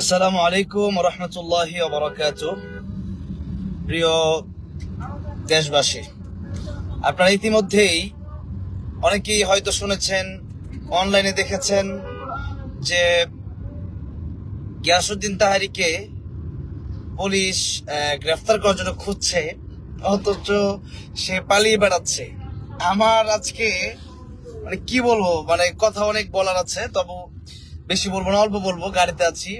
আসসালামু আলাইকুম রহমতুল্লাহ বরকাত প্রিয় দেশবাসী, আপনারা ইতিমধ্যেই অনেকেই হয়তো শুনেছেন, অনলাইনে দেখেছেন যে গিয়াসুদ্দিন তাহারিকে পুলিশ গ্রেফতার করার জন্য খুঁজছে, অথচ সে পালিয়ে বেড়াচ্ছে। আমার আজকে মানে কি বলব মানে কথা অনেক বলার আছে, তবু বেশি বলব না, অল্প বলব, গাড়িতে আছি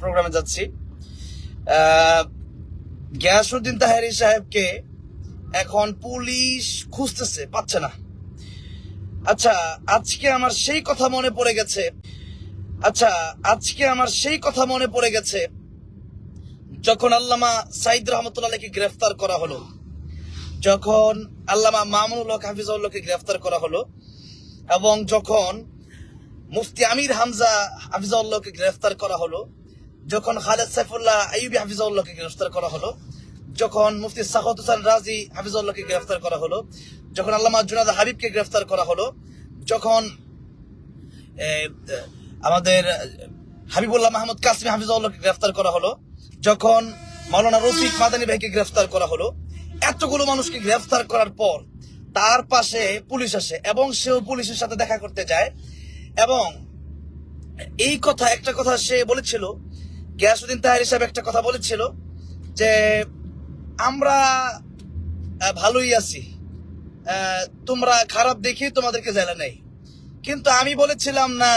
প্রোগ্রামে যাচ্ছি। গিয়াসুদ্দিন তাহারি সাহেবকে এখন পুলিশ খুঁজতেছে, পাচ্ছে না। আচ্ছা আজকে আমার সেই কথা মনে পড়ে গেছে আচ্ছা আজকে আমার সেই কথা মনে পড়ে গেছে, যখন আল্লামা সাইদ রহমতুল্লাহকে গ্রেফতার করা হলো, যখন আল্লামা মামুনুল হক হাফিজউল্লাহকে গ্রেফতার করা হলো, এবং যখন মুফতি আমির হামজা হাফিজাউল্লাহকে গ্রেফতার করা হলো, যখন খালেদ সাইফুল্লাহ আইবি হাফিজাউল্লাহকে গ্রেফতার করা হলো, যখন মুফতি সাখত হোসেন রাজি হাফিজাউল্লাহকে গ্রেফতার করা হলো, যখন আল্লামা জুনাদ হাবিবকে গ্রেফতার করা হলো, যখন আমাদের হাবিবুল্লাহ মাহমুদ কাসমি হাফিজাউল্লাহকে গ্রেফতার করা হলো, যখন মাওলানা রফিক মাদানী ভাইকে গ্রেফতার করা হলো, এতগুলো মানুষকে গ্রেফতার করার পর তার পাশে পুলিশ আসে এবং সেও পুলিশের সাথে দেখা করতে যায়। এবং এই কথা, একটা কথা সে বলেছিল গিয়াসুদ্দিন তাহারি সাহেব একটা কথা বলেছিল যে, আমরা ভালোই আছি। তোমরা খারাপ দেখি তোমাদেরকে জেলে নেই। কিন্তু আমি বলেছিলাম না,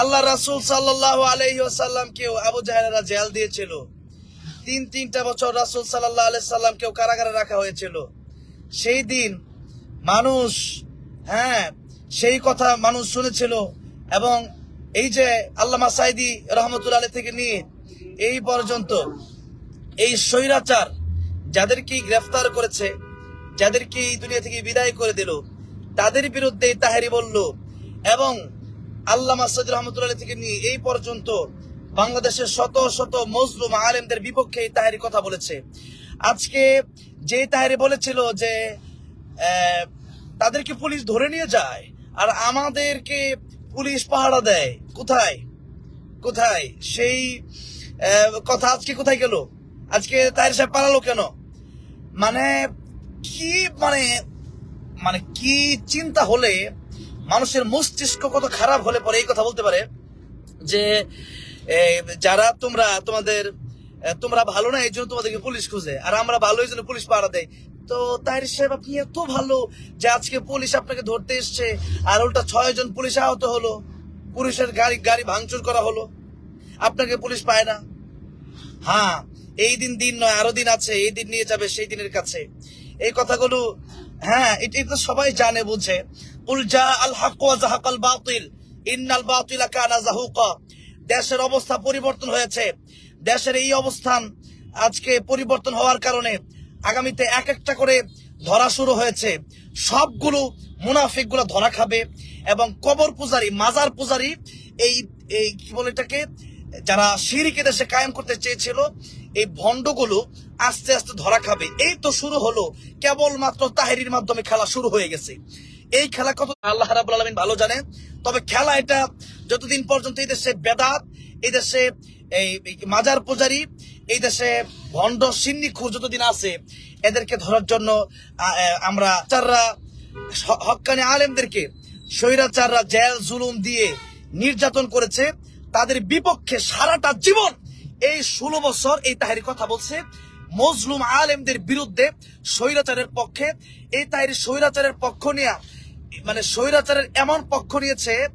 আল্লাহ রাসুল সাল্লাহ আলহি আসাল্লামকেও আবু জাহেরা জেল দিয়েছিল। তিন, তিনটা বছর রাসুল সাল্লাহ আলাই সাল্লামকেও কারাগারে রাখা হয়েছিল। সেই দিন মানুষ হ্যাঁ সেই কথা মানুষ শুনেছিল এবং এই যে আল্লামা সাইদি রহমতুল্লাহ আলী থেকে নিয়ে এই পর্যন্ত এই স্বৈরাচার যাদেরকে গ্রেফতার করেছে যাদেরকে এই দুনিয়া থেকে বিদায় করে দিল, তাদের বিরুদ্ধে তাহারি বলল এবং আল্লামা সৈদ রহমতুল্লাহ থেকে নিয়ে এই পর্যন্ত বাংলাদেশের শত শত মজলুম আলেমদের বিপক্ষে এই তাহারি কথা বলেছে। আজকে যে তাহারি বলেছিল যে তাদেরকে পুলিশ ধরে নিয়ে যায় আর আমাদেরকে পুলিশ পাহারা দেয়। কোথায়? কোথায়? সেই কথা আজকে কোথায় গেল? আজকে তাহের সাহেব পালালো কেন? মানে কি মানে মানে কি চিন্তা হলে মানুষের মস্তিষ্ক কত খারাপ হলে পরে এই কথা বলতে পারে? যে যারা তোমরা তোমাদের তোমরা ভালো না এই জন্য তোমাদেরকে পুলিশ খুঁজে। আর আমরা ভালো এই জন্য পুলিশ পাহারা দেয়। তো তাহির সাহেব, আপনি এত ভালো যে আজকে পুলিশ আপনাকে ধরতে এসছে, আর উল্টা ছয় জন পুলিশ আহত হলো। পুলিশের গাড়ি গাড়ি ভাঙচুর করা হলো। আপনাকে পুলিশ পায় না। হ্যাঁ এই দিন দিন নয়, আরও দিন আছে, এই দিন নিয়ে যাবে, সেই দিনের কাছে। এই কথাগুলো হ্যাঁ এটা তো সবাই জানে, বুঝে। উল জা আল হক ওয়া জাহাকাল বাতিল, ইন্নাল বাতিলা কানা জাহুকা। দেশের অবস্থা পরিবর্তন হয়েছে। দেশের এই অবস্থান আজকে পরিবর্তন হওয়ার কারণে আগামীতে এক একটা করে ধরা শুরু হয়েছে। সবগুলো মুনাফিকগুলো ধরা খাবে এবং কবর পূজারি, মাজার পূজারি এই এই কি বলে এটাকে, যারা সিঁড়িকে দেশে কায়েম করতে চেয়েছিল, এই ভণ্ডগুলো আস্তে আস্তে ধরা খাবে। এই তো শুরু হলো। কেবলমাত্র তাহেরির মাধ্যমে খেলা শুরু হয়ে গেছে। এই খেলা কত আল্লাহ রাবুল আলমিন ভালো জানে তবে খেলা এটা যতদিন পর্যন্ত এই দেশে বেদাত, এই দেশে এই মাজার পূজারি, এই দেশে ভণ্ড সিন্নি যতদিন আছে, এদেরকে ধরার জন্য আমরা চাররা হ- হক্কানি আলেমদেরকে স্বৈরাচাররা জেল, জুলুম দিয়ে নির্যাতন করেছে। তাদের বিপক্ষে সারাটা জীবন এই ষোলো বছর এই তাহারি কথা বলছে। মজলুম আলেমদের বিরুদ্ধে স্বৈরাচারের পক্ষে, এই তাহারি স্বৈরাচারের পক্ষ নিয়ে মানে স্বৈরাচারের এমন পক্ষ নিয়েছে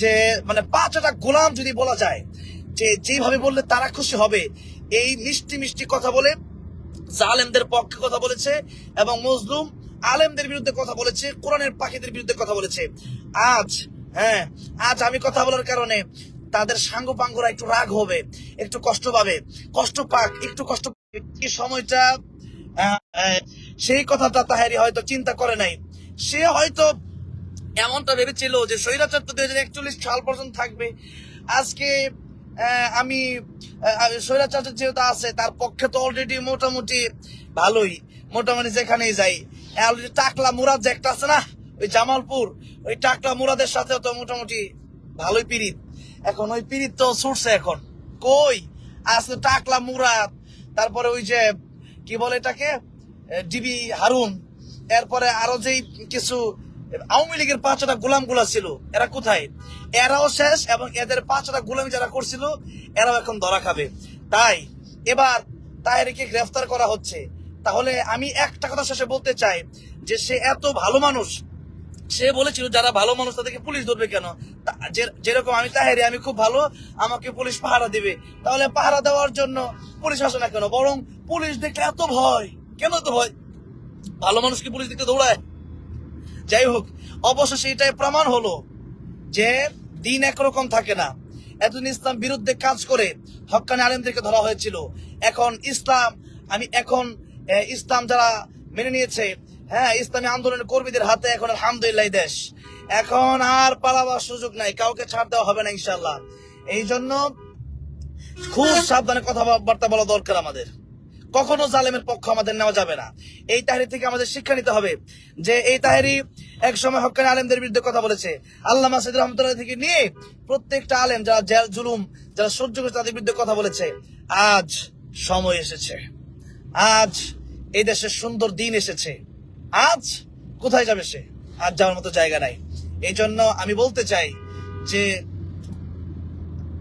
যে মানে পাঁচটা গোলাম যদি বলা যায়, যে যেভাবে বললে তারা খুশি হবে, এই মিষ্টি মিষ্টি কথা বলে জালেমদের পক্ষে কথা বলেছে এবং মজলুম আলেমদের বিরুদ্ধে কথা বলেছে, কোরআনের পাখিদের বিরুদ্ধে কথা বলেছে। আজ হ্যাঁ আজ আমি কথা বলার কারণে তাদের সাঙ্গ পাঙ্গরা একটু রাগ হবে, একটু কষ্ট পাবে। কষ্ট পাক, একটু কষ্ট। এই সময়টা সেই কথাটা তাহারি হয়তো চিন্তা করে নাই। সে হয়তো এমনটা ভেবেছিল যে স্বৈরাচার তো দুই হাজার একচল্লিশ সাল পর্যন্ত থাকবে। আজকে আমি আহ, স্বৈরাচার যেহেতু আছে তার পক্ষে তো অলরেডি মোটামুটি ভালোই। মোটামুটি যেখানেই যাই। অলরেডি টাকলা মুরাদ যে একটা আছে না ওই জামালপুর ওই টাকলা মুরাদের সাথে তো মোটামুটি ভালোই পিরিত এখন ওই পিরিত তো ছুটছে এখন। কই? আসলে টাকলা মুরাদ। তারপরে ওই যে কি বলে এটাকে? ডিবি হারুন। এরপরে আরও যেই কিছু আওয়ামী লীগের পাঁচটা গোলামগুলা ছিল, এরা কোথায়? এরাও শেষ এবং এদের পাঁচটা গোলামি যারা করছিল, এরাও এখন ধরা খাবে। তাই এবার তাহেরিকে গ্রেফতার করা হচ্ছে। তাহলে আমি একটা কথা শেষে বলতে চাই, যে সে এত ভালো মানুষ, সে বলেছিল যারা ভালো মানুষ তাদেরকে পুলিশ ধরবে কেন? যেরকম আমি তাহেরি, আমি খুব ভালো, আমাকে পুলিশ পাহারা দিবে। তাহলে পাহারা দেওয়ার জন্য পুলিশ আসে না কেন? বরং পুলিশ দেখলে এত ভয়, কেন তো ভয়? ভালো মানুষ কি পুলিশ দেখতে দৌড়ায়? যাই হোক, অবশেষে এটাই প্রমাণ হলো যে দিন একরকম থাকে না। এতদিন ইসলাম বিরুদ্ধে কাজ করে হক্কানি আলেমদেরকে ধরা হয়েছিল। এখন ইসলাম, আমি এখন ইসলাম যারা মেনে নিয়েছে হ্যাঁ ইসলামী আন্দোলনের কর্মীদের হাতে এখন আলহামদুলিল্লাহ দেশ। এখন আর পালাবার সুযোগ নাই, কাউকে ছাড় দেওয়া হবে না ইনশাল্লাহ এই জন্য খুব সাবধানে কথাবার্তা বলা দরকার আমাদের। কখনো জালেমের পক্ষ আমাদের নেওয়া যাবে না। এই তাহারি থেকে আমাদের শিক্ষা নিতে হবে যে এই তাহারি এক সময় হকানি আলেমদের বিরুদ্ধে কথা বলেছে। আল্লাহ মাসিদ রহমতুল্লাহ থেকে নিয়ে প্রত্যেকটা আলেম, যারা জেল, জুলুম, যারা সহ্য করেছে তাদের বিরুদ্ধে কথা বলেছে। আজ সময় এসেছে। আজ এই দেশের সুন্দর দিন এসেছে। আজ কোথায় যাবে সে? আজ যাওয়ার মতো জায়গা নাই। এই জন্য আমি বলতে চাই যে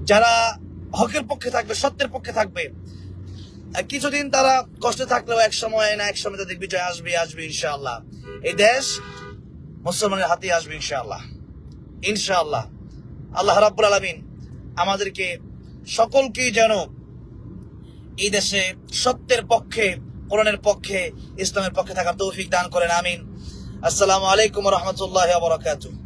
যারা হকের পক্ষে থাকবে, সত্যের পক্ষে থাকবে কিছুদিন তারা কষ্টে থাকলেও এক সময় না, এক সময় তাদের বিজয় আসবে আসবে ইনশাআল্লাহ। এই দেশ মুসলমানের হাতে আসবে ইনশাআল্লাহ। ইনশাআল্লাহ। আল্লাহ রাব্বুল আলামিন আমাদেরকে সকলকেই যেন এই দেশে সত্যের পক্ষে, কোরআনের পক্ষে, ইসলামের পক্ষে থাকার তৌফিক দান করেন, আমিন। আসসালামু আলাইকুম রহমতুল্লাহ বারাকাতুহ।